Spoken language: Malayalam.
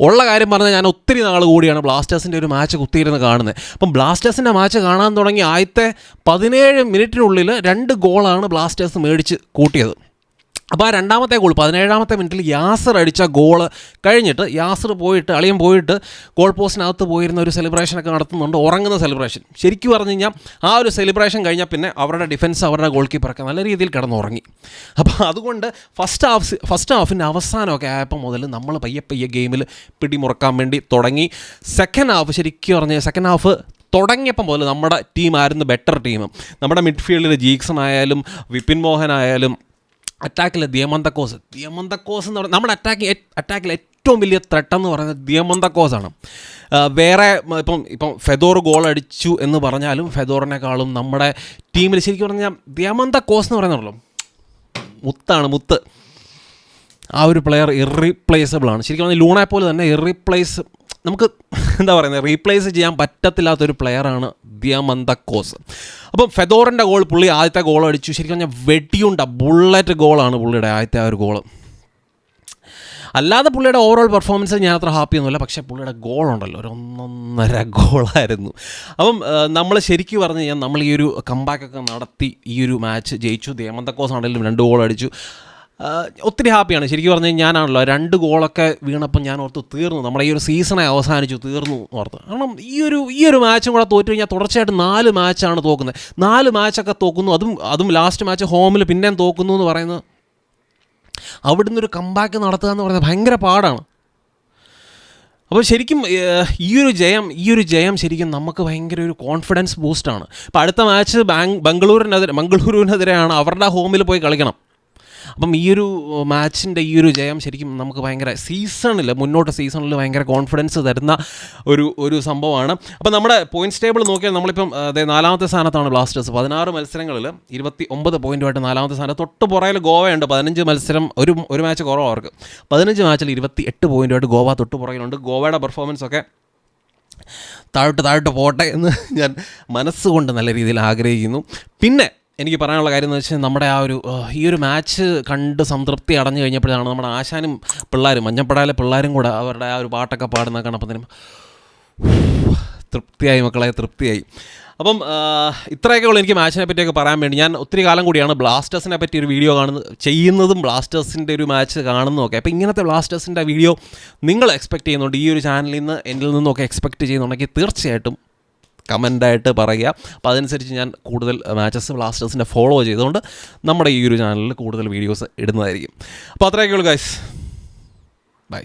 ഉള്ള കാര്യം പറഞ്ഞാൽ ഞാൻ ഒത്തിരി നാൾ കൂടിയാണ് ബ്ലാസ്റ്റേഴ്സിന്റെ ഒരു മാച്ച് കുത്തിയിരുന്ന് കാണുന്നത്. അപ്പം ബ്ലാസ്റ്റേഴ്സിന്റെ മാച്ച് കാണാൻ തുടങ്ങി ആദ്യത്തെ പതിനേഴ് മിനിറ്റിനുള്ളിൽ രണ്ട് ഗോളാണ് ബ്ലാസ്റ്റേഴ്സ് മേടിച്ച് കൂട്ടിയത്. അപ്പോൾ ആ രണ്ടാമത്തെ ഗോൾ പതിനേഴാമത്തെ മിനിറ്റിൽ യാസർ അടിച്ച ഗോൾ കഴിഞ്ഞിട്ട് യാസർ പോയിട്ട് അളിയൻ പോയിട്ട് ഗോൾ പോസ്റ്റിനകത്ത് പോയിരുന്ന ഒരു സെലിബ്രേഷനൊക്കെ നടത്തുന്നുണ്ട് ഉറങ്ങുന്ന സെലിബ്രേഷൻ ശരിക്കും പറഞ്ഞു കഴിഞ്ഞാൽ ആ ഒരു സെലിബ്രേഷൻ കഴിഞ്ഞാൽ പിന്നെ അവരുടെ ഡിഫൻസ് അവരുടെ ഗോൾ കീപ്പറൊക്കെ നല്ല രീതിയിൽ കിടന്നുറങ്ങി. അപ്പോൾ അതുകൊണ്ട് ഫസ്റ്റ് ഹാഫ് ഫസ്റ്റ് ഹാഫിന്റെ അവസാനമൊക്കെ ആയപ്പോൾ മുതൽ നമ്മൾ പയ്യെ പയ്യെ ഗെയിമിൽ പിടിമുറക്കാൻ വേണ്ടി തുടങ്ങി. സെക്കൻഡ് ഹാഫ് ശരിക്കും പറഞ്ഞാൽ സെക്കൻഡ് ഹാഫ് തുടങ്ങിയപ്പം മുതൽ നമ്മുടെ ടീമായിരുന്നു ബെറ്റർ ടീം നമ്മുടെ മിഡ്ഫീൽഡിൽ ജീക്സൺ ആയാലും വിപിൻ മോഹൻ ആയാലും അറ്റാക്കിൽ ദിയമന്തക്കോസ്. ദിയമന്തക്കോസ് എന്ന് പറയുന്നത് നമ്മുടെ അറ്റാക്ക് അറ്റാക്കിൽ ഏറ്റവും വലിയ ത്രെട്ടെന്ന് പറയുന്നത് ദിയമന്തക്കോസാണ്. വേറെ ഇപ്പം ഇപ്പം ഫെദോർ ഗോൾ അടിച്ചു എന്ന് പറഞ്ഞാലും ഫെദോറിനേക്കാളും നമ്മുടെ ടീമിൽ ശരിക്കും പറഞ്ഞാൽ ദിയമന്തക്കോസ് എന്ന് പറയുന്നുള്ളൂ മുത്താണ് മുത്ത്. ആ ഒരു പ്ലെയർ ഇറീപ്ലേസബിൾ ആണ്. ശരിക്കും പറഞ്ഞാൽ ലൂണെ പോലെ തന്നെ ഇറീപ്ലേസ് നമുക്ക് എന്താ പറയുന്നത് റീപ്ലേസ് ചെയ്യാൻ പറ്റത്തില്ലാത്തൊരു പ്ലെയറാണ് ദിയമന്തക്കോസ് അപ്പം ഫെദോറിന്റെ ഗോൾ പുള്ളി ആദ്യത്തെ ഗോൾ അടിച്ചു. ശരിക്കും പറഞ്ഞാൽ വെടിയുണ്ട ബുള്ളറ്റ് ഗോളാണ് പുള്ളിയുടെ ആദ്യത്തെ ആ ഒരു ഗോൾ അല്ലാതെ പുള്ളിയുടെ ഓവറോൾ പെർഫോമൻസ് ഞാൻ അത്ര ഹാപ്പിയൊന്നുമില്ല പക്ഷേ പുള്ളിയുടെ ഗോൾ ഉണ്ടല്ലോ ഒരു ഒന്നൊന്നര ഗോളായിരുന്നു അപ്പം നമ്മൾ ശരിക്കും പറഞ്ഞു കഴിഞ്ഞാൽ നമ്മൾ ഈ ഒരു കമ്പാക്കൊക്കെ നടത്തി ഈ ഒരു മാച്ച് ജയിച്ചു. ദേമന്തക്കോസ് ആണെങ്കിലും രണ്ട് ഗോൾ അടിച്ചു. ഒത്തിരി ഹാപ്പിയാണ്. ശരിക്കും പറഞ്ഞു കഴിഞ്ഞാൽ ഞാനാണല്ലോ രണ്ട് ഗോളൊക്കെ വീണപ്പോൾ ഞാൻ ഓർത്ത് തീർന്നു. നമ്മുടെ ഈ ഒരു സീസണെ അവസാനിച്ചു തീർന്നു ഓർത്ത്. കാരണം ഈ ഒരു ഈ ഒരു മാച്ചും കൂടെ തോറ്റു കഴിഞ്ഞാൽ തുടർച്ചയായിട്ട് നാല് മാച്ചാണ് തോക്കുന്നത്. നാല് മാച്ചൊക്കെ തോക്കുന്നു അതും അതും ലാസ്റ്റ് മാച്ച് ഹോമിൽ പിന്നെയും തോക്കുന്നു എന്ന് പറയുന്നത് അവിടുന്ന് ഒരു കമ്പാക്ക് നടത്തുക എന്ന് പറയുന്നത് ഭയങ്കര പാടാണ്. അപ്പോൾ ശരിക്കും ഈ ഒരു ജയം ഈ ഒരു ജയം ശരിക്കും നമുക്ക് ഭയങ്കര ഒരു കോൺഫിഡൻസ് ബൂസ്റ്റാണ് ഇപ്പോൾ അടുത്ത മാച്ച് ബാങ് ബംഗളൂരിനെതിരെ മംഗളൂരുവിനെതിരെയാണ് അവരുടെ ഹോമിൽ പോയി കളിക്കണം. അപ്പം ഈ ഒരു മാച്ചിന്റെ ഈ ഒരു ജയം ശരിക്കും നമുക്ക് ഭയങ്കര സീസണിൽ മുന്നോട്ട് സീസണിൽ ഭയങ്കര കോൺഫിഡൻസ് തരുന്ന ഒരു ഒരു സംഭവമാണ്. അപ്പം നമ്മുടെ പോയിന്റ്സ് ടേബിൾ നോക്കിയാൽ നമ്മളിപ്പം അതെ നാലാമത്തെ സ്ഥാനത്താണ് ബ്ലാസ്റ്റേഴ്സ് പതിനാറ് മത്സരങ്ങളിൽ ഇരുപത്തി ഒമ്പത് പോയിന്റുമായിട്ട് നാലാമത്തെ സ്ഥാനം. തൊട്ട് പുറയിൽ ഗോവയുണ്ട്. പതിനഞ്ച് മത്സരം ഒരു ഒരു മാച്ച് കുറവ് അവർക്ക്. പതിനഞ്ച് മാച്ചിൽ ഇരുപത്തി എട്ട് പോയിന്റുമായിട്ട് ഗോവ തൊട്ട് പുറകിലുണ്ട്. ഗോവയുടെ പെർഫോമൻസ് ഒക്കെ താഴോട്ട് താഴോട്ട് പോട്ടെ എന്ന് ഞാൻ മനസ്സുകൊണ്ട് നല്ല രീതിയിൽ ആഗ്രഹിക്കുന്നു. പിന്നെ എനിക്ക് പറയാനുള്ള കാര്യം എന്ന് വെച്ചാൽ നമ്മുടെ ആ ഒരു ഈ ഒരു മാച്ച് കണ്ട് സംതൃപ്തി അടഞ്ഞു കഴിഞ്ഞപ്പോഴാണ് നമ്മുടെ ആശാനും പിള്ളേരും മഞ്ഞപ്പടാലെ പിള്ളേരും കൂടെ അവരുടെ ആ ഒരു പാട്ടൊക്കെ പാടുന്ന കണ്ടപ്പത്തിനും തൃപ്തിയായി മക്കളെ തൃപ്തിയായി. അപ്പം ഇത്രയൊക്കെ ഉള്ളൂ എനിക്ക് മാച്ചിനെ പറ്റിയൊക്കെ പറയാൻ വേണ്ടി. ഞാൻ ഒത്തിരി കാലം കൂടിയാണ് ബ്ലാസ്റ്റേഴ്സിനെ പറ്റി ഒരു വീഡിയോ കാണുന്നത് ചെയ്യുന്നതും ബ്ലാസ്റ്റേഴ്സിന്റെ ഒരു മാച്ച് കാണുന്നതൊക്കെ. അപ്പോൾ ഇങ്ങനത്തെ ബ്ലാസ്റ്റേഴ്സിന്റെ വീഡിയോ നിങ്ങൾ എക്സ്പെക്ട് ചെയ്യുന്നുണ്ട്. ഈ ഒരു ചാനലിൽ നിന്ന് എന്നിൽ നിന്നൊക്കെ എക്സ്പെക്ട് ചെയ്യുന്നുണ്ടെങ്കിൽ തീർച്ചയായിട്ടും കമന്റായിട്ട് പറയുക. അപ്പോൾ അതനുസരിച്ച് ഞാൻ കൂടുതൽ മാച്ചസ് ബ്ലാസ്റ്റേഴ്സിന്റെ ഫോളോ ചെയ്തുകൊണ്ട് നമ്മുടെ ഈ ഒരു ചാനലിൽ കൂടുതൽ വീഡിയോസ് ഇടുന്നതായിരിക്കും. അപ്പോൾ അത്രയൊക്കെ ഉള്ളൂ ഗൈസ്. ബൈ.